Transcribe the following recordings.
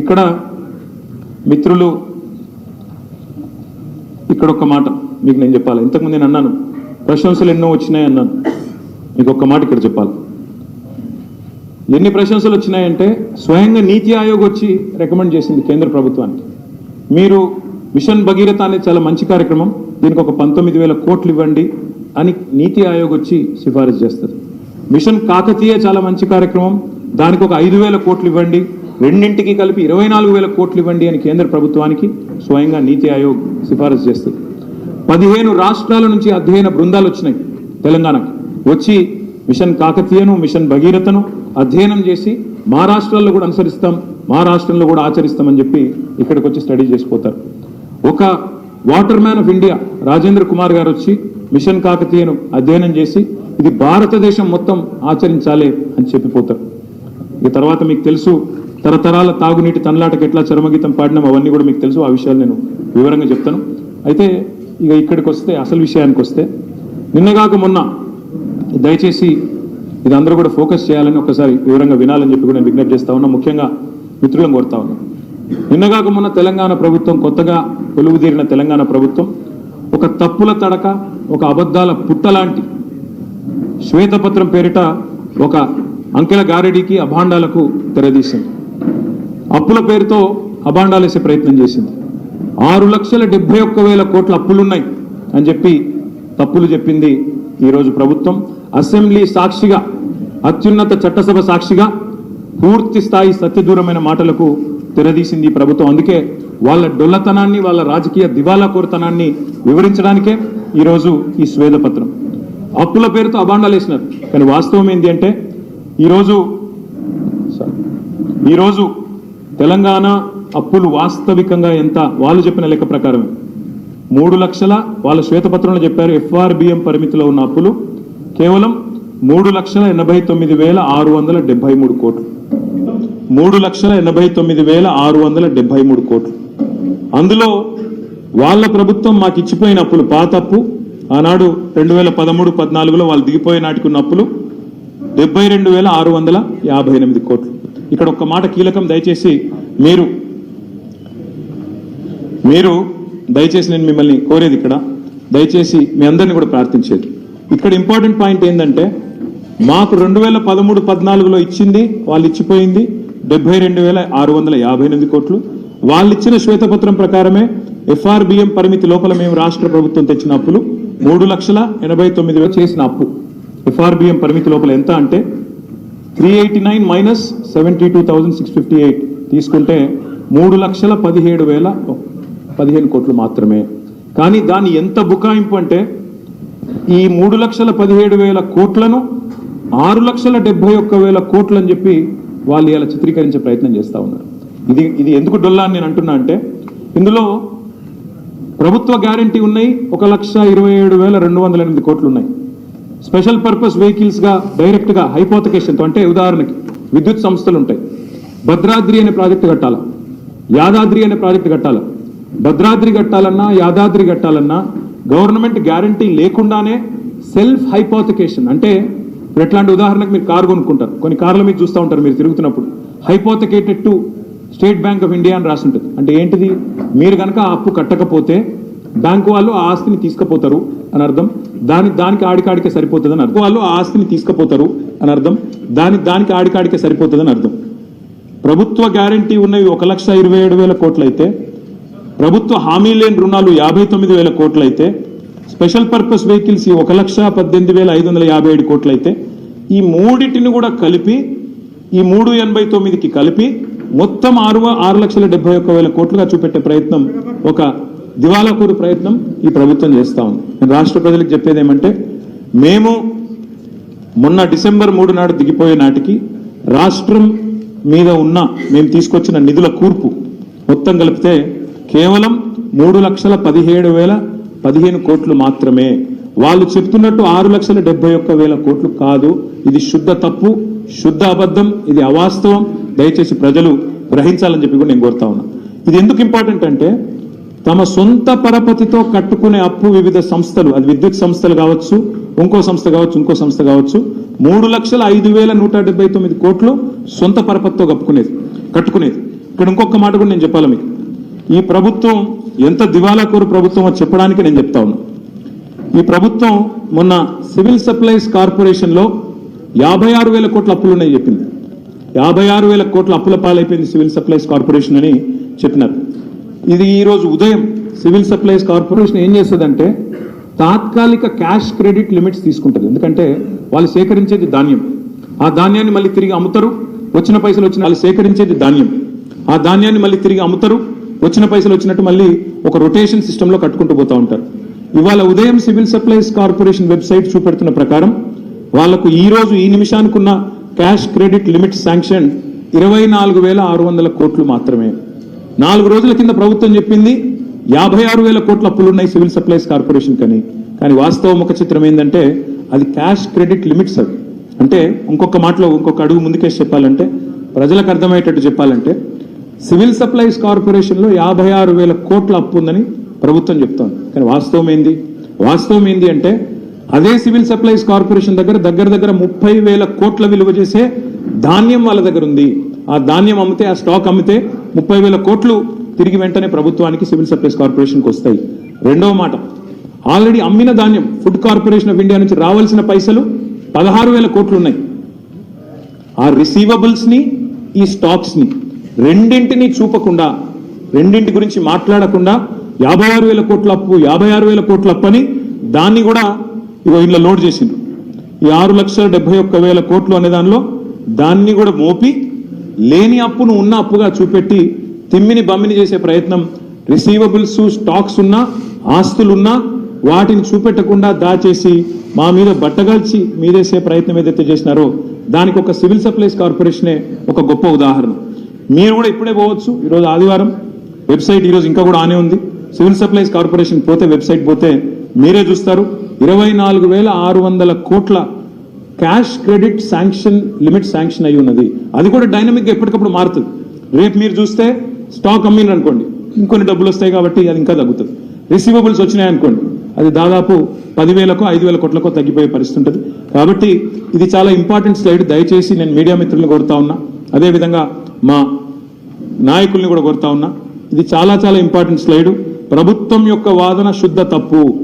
ఇక్కడ మిత్రులు ఇక్కడ ఒక మాట మీకు నేను చెప్పాలి. ఇంతకుముందు నేను అన్నాను ప్రశంసలు ఎన్నో వచ్చినాయి అన్నాను. మీకు ఒక్క మాట ఇక్కడ చెప్పాలి. ఎన్ని ప్రశంసలు వచ్చినాయంటే స్వయంగా నీతి ఆయోగ్ వచ్చి రికమెండ్ చేసింది కేంద్ర ప్రభుత్వానికి. మీరు మిషన్ భగీరథ అనేది చాలా మంచి కార్యక్రమం దీనికి ఒక పంతొమ్మిది వేల కోట్లు ఇవ్వండి అని నీతి ఆయోగ్ వచ్చి సిఫారసు చేస్తుంది మిషన్ కాకతీయ చాలా మంచి కార్యక్రమం దానికి ఒక ఐదు వేల కోట్లు ఇవ్వండి రెండింటికి కలిపి ఇరవై నాలుగు వేల కోట్లు ఇవ్వండి అని కేంద్ర ప్రభుత్వానికి స్వయంగా నీతి ఆయోగ్ సిఫారసు చేస్తుంది. పదిహేను రాష్ట్రాల నుంచి అధ్యయన బృందాలు వచ్చినాయి తెలంగాణకు. వచ్చి మిషన్ కాకతీయను మిషన్ భగీరథను అధ్యయనం చేసి మా రాష్ట్రాల్లో కూడా అనుసరిస్తాం మా రాష్ట్రంలో కూడా ఆచరిస్తామని చెప్పి ఇక్కడికి వచ్చి స్టడీ చేసిపోతారు. ఒక water man of India Rajendra Kumar garu వచ్చి మిషన్ కాకతీయను అధ్యయనం చేసి ఇది భారతదేశం మొత్తం ఆచరించాలి అని చెప్పిపోతారు. ఇక తర్వాత మీకు తెలుసు తరతరాల తాగునీటి తనలాటకు ఎట్లా చరమగీతం పాడినాం అవన్నీ కూడా మీకు తెలుసు. ఆ విషయాలు నేను వివరంగా చెప్తాను. అయితే ఇక ఇక్కడికి వస్తే అసలు విషయానికి వస్తే నిన్నగాక మొన్న దయచేసి ఇది అందరూ కూడా ఫోకస్ చేయాలని ఒకసారి వివరంగా వినాలని చెప్పి కూడా నేను విజ్ఞప్తి చేస్తా ఉన్నా. ముఖ్యంగా మిత్రులను కోరుతా ఉన్నా. నిన్నగాక మొన్న తెలంగాణ ప్రభుత్వం కొత్తగా కొలువుదీరిన తెలంగాణ ప్రభుత్వం ఒక తప్పుల తడక ఒక అబద్ధాల పుట్ట లాంటి శ్వేతపత్రం పేరిట ఒక అంకెల గారెడీకి అభాండాలకు తెరదీసింది. అప్పుల పేరుతో అభాండాలేసే ప్రయత్నం చేసింది. ఆరు లక్షల డెబ్బై ఒక్క వేల కోట్ల అప్పులున్నాయి అని చెప్పి తప్పులు చెప్పింది ఈరోజు ప్రభుత్వం. అసెంబ్లీ సాక్షిగా అత్యున్నత చట్టసభ సాక్షిగా పూర్తి స్థాయి సత్యదూరమైన మాటలకు తెరదీసింది ప్రభుత్వం. అందుకే వాళ్ళ డొల్లతనాన్ని వాళ్ళ రాజకీయ దివాలా కోరతనాన్ని వివరించడానికే ఈరోజు ఈ స్వేదపత్రం. అప్పుల పేరుతో అబాండాలు వేసినారు. కానీ వాస్తవం ఏంటి అంటే ఈరోజు ఈరోజు తెలంగాణ అప్పులు వాస్తవికంగా ఎంత? వాళ్ళు చెప్పిన లెక్క ప్రకారమే మూడు లక్షల వాళ్ళ శ్వేతపత్రంలో చెప్పారు ఎఫ్ఆర్బిఎం పరిమితిలో ఉన్న అప్పులు కేవలం మూడు లక్షల ఎనభై తొమ్మిది వేల ఆరు వందల డెబ్బై మూడు కోట్లు. మూడు లక్షల ఎనభై తొమ్మిది వేల ఆరు వందల డెబ్బై మూడు కోట్లు. అందులో వాళ్ళ ప్రభుత్వం మాకు ఇచ్చిపోయిన అప్పులు పాత అప్పు ఆనాడు రెండు వేల పదమూడు పద్నాలుగులో వాళ్ళు దిగిపోయే నాటికి ఉన్న అప్పులు డెబ్బై రెండు వేల ఆరు వందల యాభై ఎనిమిది కోట్లు. ఇక్కడ ఒక్క మాట కీలకం దయచేసి మీరు మీరు దయచేసి నేను మిమ్మల్ని కోరేది ఇక్కడ దయచేసి మీ అందరిని కూడా ప్రార్థించేది. ఇక్కడ ఇంపార్టెంట్ పాయింట్ ఏంటంటే మాకు రెండు వేల పదమూడు పద్నాలుగులో ఇచ్చింది వాళ్ళు ఇచ్చిపోయింది డెబ్బై రెండు వేల ఆరు వందల యాభై ఎనిమిది కోట్లు. వాళ్ళు ఇచ్చిన శ్వేతపత్రం ప్రకారమే ఎఫ్ఆర్బిఎం పరిమితి లోపల మేము రాష్ట్ర ప్రభుత్వం తెచ్చిన అప్పులు మూడు లక్షల ఎనభై తొమ్మిది వేలు చేసిన అప్పు. ఎఫ్ఆర్బిఎం పరిమితి లోపల ఎంత అంటే three eighty nine minus seventy two thousand six fifty eight తీసుకుంటే మూడు లక్షల పదిహేడు వేల పదిహేను కోట్లు మాత్రమే. కానీ దాని ఎంత బుకాయింపు అంటే ఈ మూడు లక్షల పదిహేడు వేల కోట్లను ఆరు లక్షల డెబ్బై ఒక్క వేల కోట్లు అని చెప్పి వాళ్ళు ఇలా చిత్రీకరించే ప్రయత్నం చేస్తూ ఉన్నారు. ఇది ఇది ఎందుకు డొల్లా అని నేను అంటున్నా అంటే ఇందులో ప్రభుత్వ గ్యారంటీ ఉన్నాయి ఒక లక్ష ఇరవై ఏడు వేల రెండు వందల ఎనిమిది కోట్లు ఉన్నాయి. స్పెషల్ పర్పస్ వెహికల్స్గా డైరెక్ట్గా హైపోతకేషన్తో అంటే ఉదాహరణకి విద్యుత్ సంస్థలు ఉంటాయి. భద్రాద్రి అనే ప్రాజెక్టు కట్టాలా? యాదాద్రి అనే ప్రాజెక్టు కట్టాలా? భద్రాద్రి కట్టాలన్నా యాదాద్రి కట్టాలన్నా గవర్నమెంట్ గ్యారంటీ లేకుండానే సెల్ఫ్ హైపోతకేషన్ అంటే ఇప్పుడు ఎట్లాంటి ఉదాహరణకు మీరు కారు కొనుక్కుంటారు. కొన్ని కార్ల మీద చూస్తూ ఉంటారు మీరు తిరుగుతున్నప్పుడు. Hypothecated to State Bank of India అని రాసి ఉంటుంది. అంటే ఏంటిది? మీరు కనుక ఆ అప్పు కట్టకపోతే బ్యాంకు వాళ్ళు ఆ ఆస్తిని తీసుకుపోతారు అని అర్థం. దాని దానికి ఆడికాడికే సరిపోతుందని అర్థం. వాళ్ళు ఆ ఆస్తిని తీసుకుపోతారు అని అర్థం. దాని దానికి ఆడికాడికే సరిపోతుందని అర్థం. ప్రభుత్వ గ్యారంటీ ఉన్నవి ఒక లక్ష ఇరవై ఏడు వేల కోట్లయితే ప్రభుత్వ హామీ లేని రుణాలు యాభై తొమ్మిది వేల కోట్లయితే స్పెషల్ పర్పస్ వెహికల్స్ ఈ ఒక లక్ష పద్దెనిమిది వేల ఐదు వందల యాభై ఏడు కోట్లయితే ఈ మూడింటిని కూడా కలిపి ఈ మూడు ఎనభై తొమ్మిదికి కలిపి మొత్తం ఆరు ఆరు లక్షల డెబ్బై ఒక్క వేల కోట్లుగా చూపెట్టే ప్రయత్నం ఒక దివాలాకూరు ప్రయత్నం ఈ ప్రభుత్వం చేస్తా ఉంది. నేను రాష్ట్ర ప్రజలకు చెప్పేది ఏమంటే మేము మొన్న డిసెంబర్ మూడు నాడు దిగిపోయే నాటికి రాష్ట్రం మీద ఉన్న మేము తీసుకొచ్చిన నిధుల కూర్పు మొత్తం కలిపితే కేవలం మూడు లక్షల పదిహేడు వేల పదిహేను కోట్లు మాత్రమే. వాళ్ళు చెప్తున్నట్టు ఆరు లక్షల డెబ్బై ఒక్క వేల కోట్లు కాదు. ఇది శుద్ధ తప్పు శుద్ధ అబద్ధం ఇది అవాస్తవం. దయచేసి ప్రజలు గ్రహించాలని చెప్పి కూడా నేను కోరుతా ఉన్నా. ఇది ఎందుకు ఇంపార్టెంట్ అంటే తమ సొంత పరపతితో కట్టుకునే అప్పు వివిధ సంస్థలు అది విద్యుత్ సంస్థలు కావచ్చు ఇంకో సంస్థ కావచ్చు ఇంకో సంస్థ కావచ్చు మూడు లక్షల ఐదు వేల నూట డెబ్బై తొమ్మిది కోట్లు సొంత పరపతితో కప్పుకునేది కట్టుకునేది. ఇక్కడ ఇంకొక మాట కూడా నేను చెప్పాలి మీకు. ఈ ప్రభుత్వం ఎంత దివాలాకోరు ప్రభుత్వం అని చెప్పడానికి నేను చెప్తా ఉన్నా. ఈ ప్రభుత్వం మొన్న సివిల్ సప్లైస్ కార్పొరేషన్లో యాభై ఆరు వేల కోట్ల అప్పులున్నాయి చెప్పింది. యాభై ఆరు వేల కోట్ల అప్పుల పాలైపోయింది సివిల్ సప్లైస్ కార్పొరేషన్ అని చెప్పినారు. ఇది ఈరోజు ఉదయం సివిల్ సప్లైస్ కార్పొరేషన్ ఏం చేస్తుందంటే తాత్కాలిక క్యాష్ క్రెడిట్ లిమిట్స్ తీసుకుంటుంది. ఎందుకంటే వాళ్ళు సేకరించేది ధాన్యం. ఆ ధాన్యాన్ని మళ్ళీ తిరిగి అమ్ముతారు వచ్చిన పైసలు వచ్చిన వాళ్ళు సేకరించేది ధాన్యం. ఆ ధాన్యాన్ని మళ్ళీ తిరిగి అమ్ముతారు వచ్చిన పైసలు వచ్చినట్టు మళ్ళీ ఒక రొటేషన్ సిస్టంలో కట్టుకుంటూ పోతా ఉంటారు. ఇవాళ ఉదయం సివిల్ సప్లైస్ కార్పొరేషన్ వెబ్సైట్ చూపెడుతున్న ప్రకారం వాళ్ళకు ఈ రోజు ఈ నిమిషానికి ఉన్న క్యాష్ క్రెడిట్ లిమిట్ శాంక్షన్ ఇరవై నాలుగు వేల ఆరు వందల కోట్లు మాత్రమే. నాలుగు రోజుల కింద ప్రభుత్వం చెప్పింది యాభై ఆరు వేల కోట్ల అప్పులు ఉన్నాయి సివిల్ సప్లైస్ కార్పొరేషన్ కని. కానీ వాస్తవ ముఖ చిత్రం ఏంటంటే అది క్యాష్ క్రెడిట్ లిమిట్స్ అవి. అంటే ఇంకొక మాటలో ఇంకొక అడుగు ముందుకేసి చెప్పాలంటే ప్రజలకు అర్థమయ్యేటట్టు చెప్పాలంటే సివిల్ సప్లైస్ కార్పొరేషన్లో యాభై ఆరు వేల కోట్ల అప్పు ఉందని ప్రభుత్వం చెప్తోంది. కానీ వాస్తవం ఏంది? వాస్తవం ఏంది అంటే అదే సివిల్ సప్లైస్ కార్పొరేషన్ దగ్గర దగ్గర దగ్గర ముప్పై వేల కోట్ల విలువ చేసే ధాన్యం వాళ్ళ దగ్గర ఉంది. ఆ ధాన్యం అమ్మితే ఆ స్టాక్ అమ్మితే ముప్పై వేల కోట్లు తిరిగి వెంటనే ప్రభుత్వానికి సివిల్ సప్లైస్ కార్పొరేషన్కి వస్తాయి. రెండవ మాట ఆల్రెడీ అమ్మిన ధాన్యం ఫుడ్ కార్పొరేషన్ ఆఫ్ ఇండియా నుంచి రావాల్సిన పైసలు పదహారు వేల కోట్లు ఉన్నాయి ఆ రిసీవబుల్స్ని ఈ స్టాక్స్ని రెండింటిని చూపకుండా రెండింటి గురించి మాట్లాడకుండా యాభై ఆరు వేల కోట్ల అప్పు యాభై ఆరు వేల కోట్ల అప్పు అని దాన్ని కూడా ఇగో ఇంట్లో లోడ్ చేసిండ్రు. ఈ ఆరు లక్షల డెబ్బై ఒక్క వేల కోట్లు అనే దానిలో దాన్ని కూడా మోపి లేని అప్పును ఉన్న అప్పుగా చూపెట్టి తిమ్మిని బమ్మిని చేసే ప్రయత్నం రిసీవబుల్స్ స్టాక్స్ ఉన్నా ఆస్తులున్నా వాటిని చూపెట్టకుండా దాచేసి మా మీద బట్టగాల్చి మీదేసే ప్రయత్నం ఏదైతే చేసినారో దానికి ఒక సివిల్ సప్లైస్ కార్పొరేషనే ఒక గొప్ప ఉదాహరణ. మీరు కూడా ఇప్పుడే పోవచ్చు. ఈరోజు ఆదివారం వెబ్సైట్ ఈరోజు ఇంకా కూడా ఆనే ఉంది. సివిల్ సప్లైస్ కార్పొరేషన్ పోతే వెబ్సైట్ పోతే మీరే చూస్తారు. ఇరవై నాలుగు వేల ఆరు వందల కోట్ల cash credit sanction limit sanction అయి ఉన్నది. అది కూడా డైనమిక్ ఎప్పటికప్పుడు మారుతుంది. రేపు మీరు చూస్తే స్టాక్ అమ్మిన అనుకోండి. ఇంకొన్ని డబ్బులు వస్తాయి కాబట్టి అది ఇంకా తగ్గుతుంది. రిసీవబుల్స్ వచ్చినాయి అనుకోండి. అది దాదాపు పదివేలకు ఐదు వేల కోట్లకో తగ్గిపోయే పరిస్థితి ఉంటుంది. కాబట్టి ఇది చాలా ఇంపార్టెంట్ స్లైడ్. దయచేసి నేను మీడియా మిత్రులను కోరుతా ఉన్నా. అదేవిధంగా మా నాయకుల్ని కూడా కోరుతా ఉన్నా. ఇది చాలా చాలా ఇంపార్టెంట్ స్లైడ్. ప్రభుత్వం యొక్క వాదన శుద్ధ తప్పు.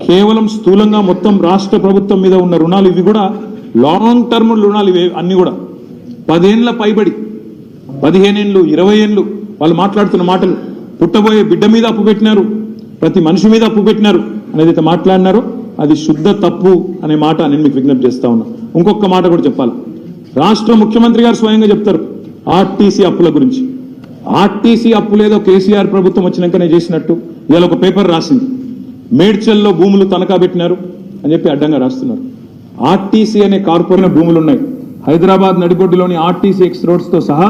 కేవలం స్థూలంగా మొత్తం రాష్ట్ర ప్రభుత్వం మీద ఉన్న రుణాలు ఇవి కూడా లాంగ్ టర్మ్ రుణాలు ఇవి అన్ని కూడా. పదేండ్ల పైబడి పదిహేనేండ్లు ఇరవై ఏండ్లు వాళ్ళు మాట్లాడుతున్న మాటలు. పుట్టబోయే బిడ్డ మీద అప్పు పెట్టినారు ప్రతి మనిషి మీద అప్పు పెట్టినారు అనేది మాట్లాడినారో అది శుద్ధ తప్పు అనే మాట నేను మీకు విజ్ఞప్తి చేస్తా ఉన్నా. ఇంకొక మాట కూడా చెప్పాలి. రాష్ట్ర ముఖ్యమంత్రి గారు స్వయంగా చెప్తారు ఆర్టీసీ అప్పుల గురించి. ఆర్టీసీ అప్పులేదో కేసీఆర్ ప్రభుత్వం వచ్చినాకనే చేసినట్టు. ఇవాళ ఒక పేపర్ రాసింది. మేడ్చల్లో భూములు తనఖా పెట్టినారు అని చెప్పి అడ్డంగా రాస్తున్నారు. ఆర్టీసీ అనే కార్పొరేట్ భూములు ఉన్నాయి హైదరాబాద్ నడిగొడ్డులోని ఆర్టీసీ ఎక్స్ రోడ్స్తో సహా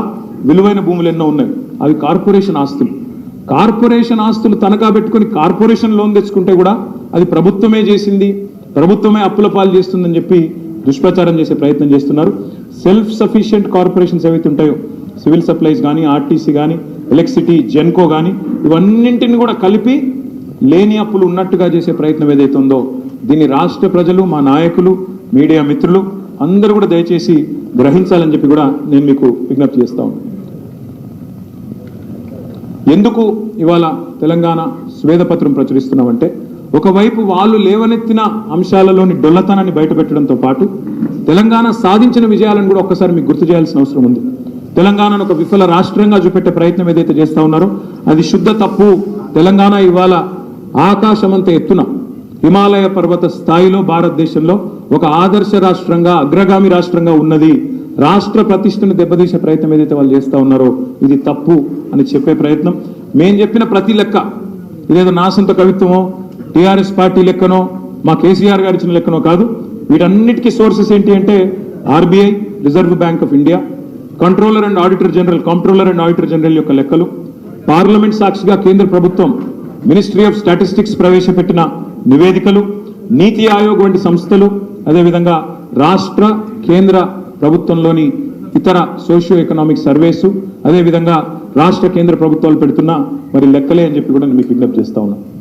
విలువైన భూములు ఎన్నో ఉన్నాయి. అవి కార్పొరేషన్ ఆస్తులు. కార్పొరేషన్ ఆస్తులు తనఖా పెట్టుకుని కార్పొరేషన్ లోన్ తెచ్చుకుంటే కూడా అది ప్రభుత్వమే చేసింది ప్రభుత్వమే అప్పుల పాలు చేస్తుందని చెప్పి దుష్ప్రచారం చేసే ప్రయత్నం చేస్తున్నారు. సెల్ఫ్ సఫిషియెంట్ కార్పొరేషన్స్ ఏవైతే ఉంటాయో సివిల్ సప్లైస్ కానీ ఆర్టీసీ కానీ ఎలక్ట్రిసిటీ జెన్కో కానీ ఇవన్నింటిని కూడా కలిపి లేని అప్పులు ఉన్నట్టుగా చేసే ప్రయత్నం ఏదైతే ఉందో దీన్ని రాష్ట్ర ప్రజలు మా నాయకులు మీడియా మిత్రులు అందరూ కూడా దయచేసి గ్రహించాలని చెప్పి కూడా నేను మీకు విజ్ఞప్తి చేస్తా ఎందుకు ఇవాళ తెలంగాణ స్వేదపత్రం ప్రచురిస్తున్నామంటే ఒకవైపు వాళ్ళు లేవనెత్తిన అంశాలలోని డొల్లతనాన్ని బయటపెట్టడంతో పాటు తెలంగాణ సాధించిన విజయాలను కూడా ఒక్కసారి మీకు గుర్తు చేయాల్సిన అవసరం ఉంది. తెలంగాణను ఒక విఫల రాష్ట్రంగా చూపెట్టే ప్రయత్నం ఏదైతే చేస్తూ ఉన్నారో అది శుద్ధ తప్పు. తెలంగాణ ఇవాళ ఆకాశమంత ఎత్తున హిమాలయ పర్వత స్థాయిలో భారతదేశంలో ఒక ఆదర్శ రాష్ట్రంగా అగ్రగామి రాష్ట్రంగా ఉన్నది. రాష్ట్ర ప్రతిష్టను దెబ్బతీసే ప్రయత్నం ఏదైతే వాళ్ళు చేస్తా ఉన్నారో ఇది తప్పు అని చెప్పే ప్రయత్నం. మేం చెప్పిన ప్రతి లెక్క ఇదేదో నా సొంత కవిత్వమో టీఆర్ఎస్ పార్టీ లెక్కనో మా కేసీఆర్ గారు ఇచ్చిన లెక్కనో కాదు. వీటన్నిటికీ సోర్సెస్ ఏంటి అంటే RBI Reserve Bank of India controller and auditor general controller and auditor general యొక్క లెక్కలు. పార్లమెంట్ సాక్షిగా కేంద్ర ప్రభుత్వం మినిస్ట్రీ ఆఫ్ స్టాటిస్టిక్స్ ప్రవేశపెట్టిన నివేదికలు నీతి ఆయోగ్ వంటి సంస్థలు అదేవిధంగా రాష్ట్ర కేంద్ర ప్రభుత్వంలోని ఇతర సోషియో ఎకనామిక్ సర్వేసు అదేవిధంగా రాష్ట్ర కేంద్ర ప్రభుత్వాలు పెడుతున్న మరి లెక్కలే అని చెప్పి కూడా నేను మీకు విజ్ఞప్తి చేస్తా ఉన్నాను